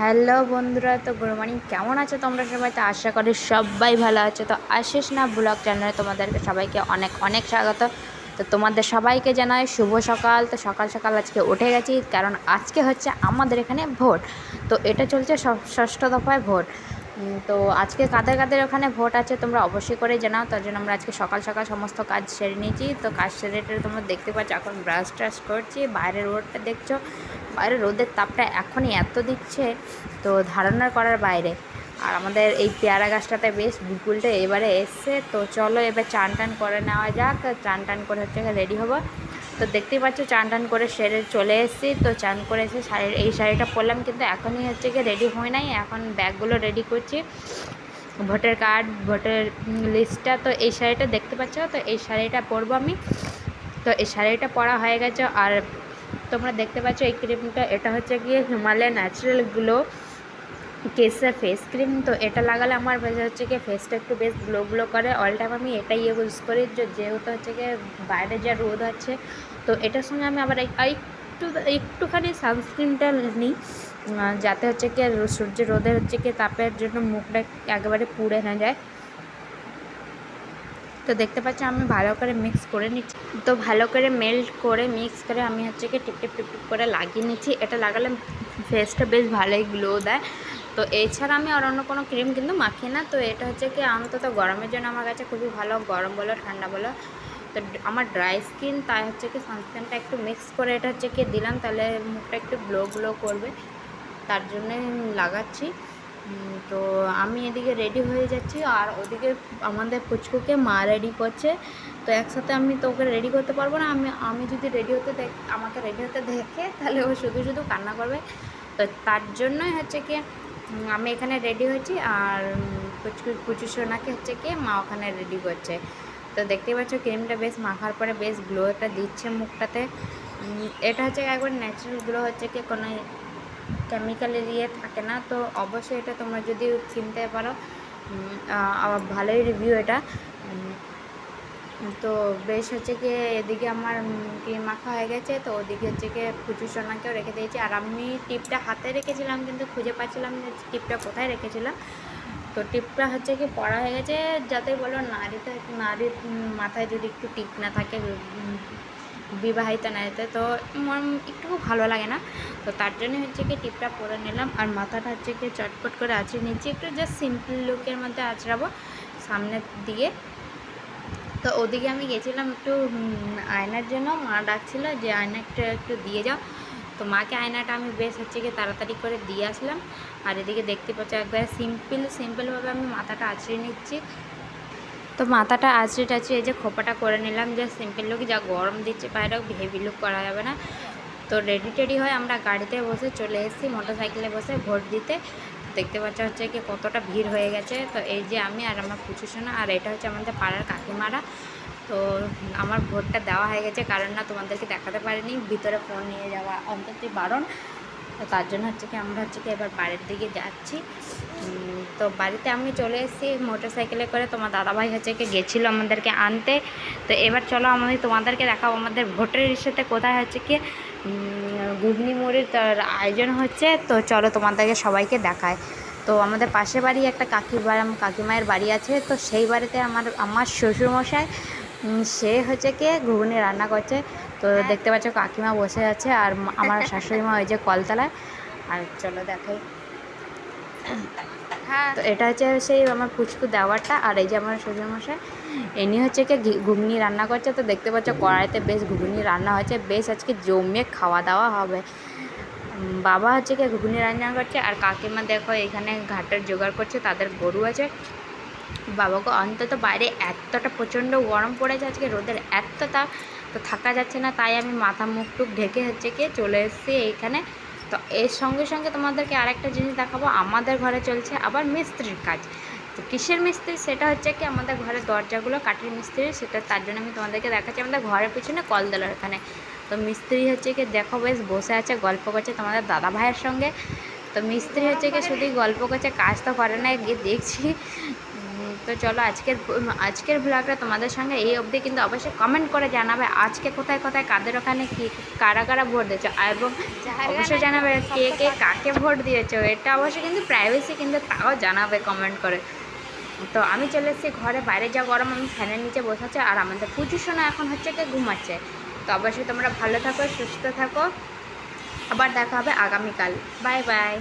Hello বন্ধুরা, তো good morning. কেমন আছো তোমরা সবাই? তো আশা করি সবাই ভালো আছো। তো আশিস না ব্লগ চ্যানেলে তোমাদেরকে সবাইকে অনেক অনেক স্বাগত। তো তোমাদের সবাইকে জানাই শুভ সকাল। তো সকাল সকাল আজকে উঠে গেছি, কারণ আজকে হচ্ছে আমাদের এখানে ভোট। তো এটা চলছে ষষ্ঠ দফায় ভোট। তো আজকে কাদের কাদের ওখানে ভোট আছে তোমরা অবশ্যই করে জানাও। তার জন্য আমরা আজকে সকাল সকাল সমস্ত কাজ সেরে নিয়েছি। তো কাজ সেরে তোমরা দেখতে পাচ্ছ, এখন ব্রাশ ট্রাশ করছি। বাইরের রোডটা দেখছ। বাইরে রোদের তাপটা এখনই এত দিচ্ছে তো ধারণা করার বাইরে। আর আমাদের এই পেয়ারা গাছটাতে বেশ বিপুলটা এবারে এসছে, তো চলো এবার চান টান করে নেওয়া যাক। চান টান করে হচ্ছে রেডি হব। তো দেখতেই পাচ্ছ চান টান করে সেরে চলে এসেছি, তো চান করে এসে শাড়ি এই শাড়িটা পরলাম কিন্তু এখনই হচ্ছে গিয়ে রেডি হয় নাই, এখন ব্যাগগুলো রেডি করছি। ভোটার কার্ড, ভোটার লিস্টটা, তো এই শাড়িটা দেখতে পাচ্ছ? তো এই শাড়িটা পরবো আমি। তো এই শাড়িটা পরা হয়ে গেছে আর তোমরা দেখতে পাচ্ছ এই ক্রিমটা, এটা হচ্ছে গিয়ে হিমালয় ন্যাচারাল গ্লো কেসের ফেস ক্রিম তো এটা লাগালে আমার হচ্ছে গিয়ে ফেসটা একটু বেশ গ্লো গ্লো করে। অল টাইম আমি এটাই ইউজ করি যেহেতু হচ্ছে গিয়ে বাইরে যা রোদ আছে। তো এটার সঙ্গে আমি আবার এক- একটু একটুখানি সানস্ক্রিনটা নিই যাতে হচ্ছে কি সূর্যের রোদে হচ্ছে কি তাপের জন্য মুখটা একেবারে পুড়ে না যায়। তো দেখতে পাচ্ছি আমি ভালো করে মিক্স করে নিচ্ছি। তো ভালো করে মেল্ট করে মিক্স করে আমি হচ্ছে কি টিপ টিপ টিপ টিপ করে লাগিয়ে নিচ্ছি। এটা লাগালে ফেসটা বেশ ভালোই গ্লো দেয়। তো এছাড়া আমি আর অন্য কোনো ক্রিম কিন্তু মাখি না। তো এটা হচ্ছে কি অন্তত গরমের জন্য আমার কাছে খুবই ভালো। গরম বলো, ঠান্ডা বলো। তো আমার ড্রাই স্কিন তাই হচ্ছে কি সানস্ক্রিনটা একটু মিক্স করে এটা হচ্ছে কি দিলাম। তাহলে মুখটা একটু গ্লো গ্লো করবে। তার জন্যে লাগাচ্ছি। তো আমি এদিকে রেডি হয়ে যাচ্ছি, আর ওদিকে আমাদের পুচকুকে মা রেডি করছে। তো একসাথে আমি তো ওকে রেডি করতে পারব না, আমি আমি যদি রেডি হতে দেখ, আমাকে রেডি হতে দেখে, তাহলে ও শুধু শুধু কান্না করবে। তো তার জন্যই হচ্ছে কি আমি এখানে রেডি হয়েছি, আর পুচকু, পুচু সোনাকে হচ্ছে কি, মা ওখানে রেডি করছে। তো দেখতেই পাচ্ছ ক্রিমটা বেশ মাখার পরে বেশ গ্লোটা দিচ্ছে মুখটাতে। এটা হচ্ছে একবার ন্যাচারাল গ্লো হচ্ছে কি, কোনো কেমিক্যালের ইয়ে থাকে না, তো অবশ্যই এটা তোমরা যদি কিনতে পারো ভালোই রিভিউ এটা। তো বেশ হচ্ছে কি, এদিকে আমার ক্রিম মাখা হয়ে গেছে, তো ওদিকে হচ্ছে কি কুচু সোনাকেও রেখে দিয়েছি। আর আমি টিপটা হাতে রেখেছিলাম, কিন্তু খুঁজে পাচ্ছিলাম যে টিপটা কোথায় রেখেছিলাম তো টিপটা হচ্ছে কি পড়া হয়ে গেছে, যাতে বলো নারীতে নারীর মাথায় যদি একটু টিপ না থাকে বিবাহিত নারীতে তো একটু ভালো লাগে না। তো তার জন্য হচ্ছে কি টিপটা পরে নিলাম আর মাথাটা হচ্ছে কি চটপট করে আঁচড়ে নিচ্ছি, একটু জাস্ট সিম্পল লুকের মধ্যে আঁচড়াবো সামনের দিকে। তো ওদিকে আমি গেছিলাম একটু আয়নার জন্য, মা ডাকছিল যে আয়নাটা একটু দিয়ে যাও। তো মাকে আয়নাটা আমি বেশ হচ্ছে কি তাড়াতাড়ি করে দিয়ে আসলাম। আর এদিকে দেখতে পাচ্ছ একবার সিম্পল সিম্পলভাবে আমি মাথাটা আঁচড়ে নিচ্ছি। তো মাথাটা আঁচড়ে টাচড়ে এই যে খোপাটা করে নিলাম, যে সিম্পল লুক যা গরম দিচ্ছে বাইরেও হেভি লুক করা যাবে না। তো রেডি টেডি হয়ে আমরা গাড়িতে বসে চলে এসেছি মোটর সাইকেলে বসে ভোট দিতে। দেখতে পাচ্ছ হচ্ছে কি কতটা ভিড় হয়ে গেছে। তো এই যে আমি আর আমার পুচু সোনা, আর এটা হচ্ছে আমাদের পাড়ার কাকিমারা। তো আমার ভোটটা দেওয়া হয়ে গেছে, কারণ না তোমাদেরকে দেখাতে পারিনি, ভিতরে ফোন নিয়ে যাওয়া অন্তত বারণ। তো তার জন্য হচ্ছে কি আমরা হচ্ছে কি এবার বাড়ির দিকে যাচ্ছি। তো বাড়িতে আমি চলে এসেছি মোটর সাইকেলে করে। তোমার দাদাভাই হচ্ছে কি গেছিল আমাদেরকে আনতে। তো এবার চলো আমি তোমাদেরকে দেখাবো আমাদের ভোটের ইস্যুতে কোথায় হচ্ছে কি ঘুগনি মুড়ির আয়োজন হচ্ছে। তো চলো তোমাদেরকে সবাইকে দেখায়। তো আমাদের পাশে বাড়ি একটা কাকি কাকিমায়ের বাড়ি আছে। তো সেই বাড়িতে আমার আমার শ্বশুরমশাই সে হচ্ছে কি ঘুগনি রান্না করছে। তো দেখতে পাচ্ছ কাকিমা বসে আছে আর আমার শাশুড়ি মা ওই যে কলতলায়। আর চলো দেখাই। হ্যাঁ। তো এটা হচ্ছে সেই আমার ফুচকু দেওয়ারটা আর এই যে আমার শ্বশুরমশাই এনি হচ্ছে কি ঘুগনি রান্না করছে। তো দেখতে পাচ্ছ কড়াইতে বেশ ঘুগনি রান্না হচ্ছে বেশ আজকে জমিয়ে খাওয়া দাওয়া হবে। বাবা হচ্ছে কি ঘুগনি রান্না করছে আর কাকিমা দেখো এখানে ঘাটের জোগাড় করছে তাদের গরু আছে। বাবাকে অন্তত বাইরে এতটা প্রচণ্ড গরম পড়েছে আজকে রোদের এত তাপ তো থাকা যাচ্ছে না, তাই আমি মাথা মুখ টুক ঢেকে হচ্ছে কি চলে এসেছি এইখানে। তো এর সঙ্গে সঙ্গে তোমাদেরকে আরেকটা জিনিস দেখাবো, আমাদের ঘরে চলছে আবার মিস্ত্রির কাজ। তো কিসের মিস্ত্রি? সেটা হচ্ছে কি আমাদের ঘরের দরজাগুলো কাঠের মিস্ত্রি, সেটা তার জন্য আমি তোমাদেরকে দেখাচ্ছি। আমাদের ঘরের পিছনে কল কলদলার এখানে তো মিস্ত্রি হচ্ছে কি, দেখো বেশ বসে আছে, গল্প করছে তোমাদের দাদা ভাইয়ের সঙ্গে। তো মিস্ত্রি হচ্ছে কি, শুধুই গল্প করছে, কাজ তো করে না, গিয়ে দেখছি তো চলো আজকের আজকের ব্লগটা তোমাদের সঙ্গে এই অবধি কিন্তু অবশ্যই কমেন্ট করে জানাবে। আজকে কোথায় কোথায় কাদের ওখানে কি কারা কারা ভোট দিয়েছ এবং অবশ্যই জানাবে কে কে কাকে ভোট দিয়েছ। এটা অবশ্যই কিন্তু প্রাইভেসি কিন্তু তাও জানাবে কমেন্ট করে। তো আমি চলে এসেছি ঘরে বাইরে যা গরম আমি ফ্যানের নিচে বসেছি আর আমাদের পুজোর সোনা এখন হচ্ছে কে ঘুমাচ্ছে। তো অবশ্যই তোমরা ভালো থাকো সুস্থ থাকো। আবার দেখা হবে আগামীকাল। Bye bye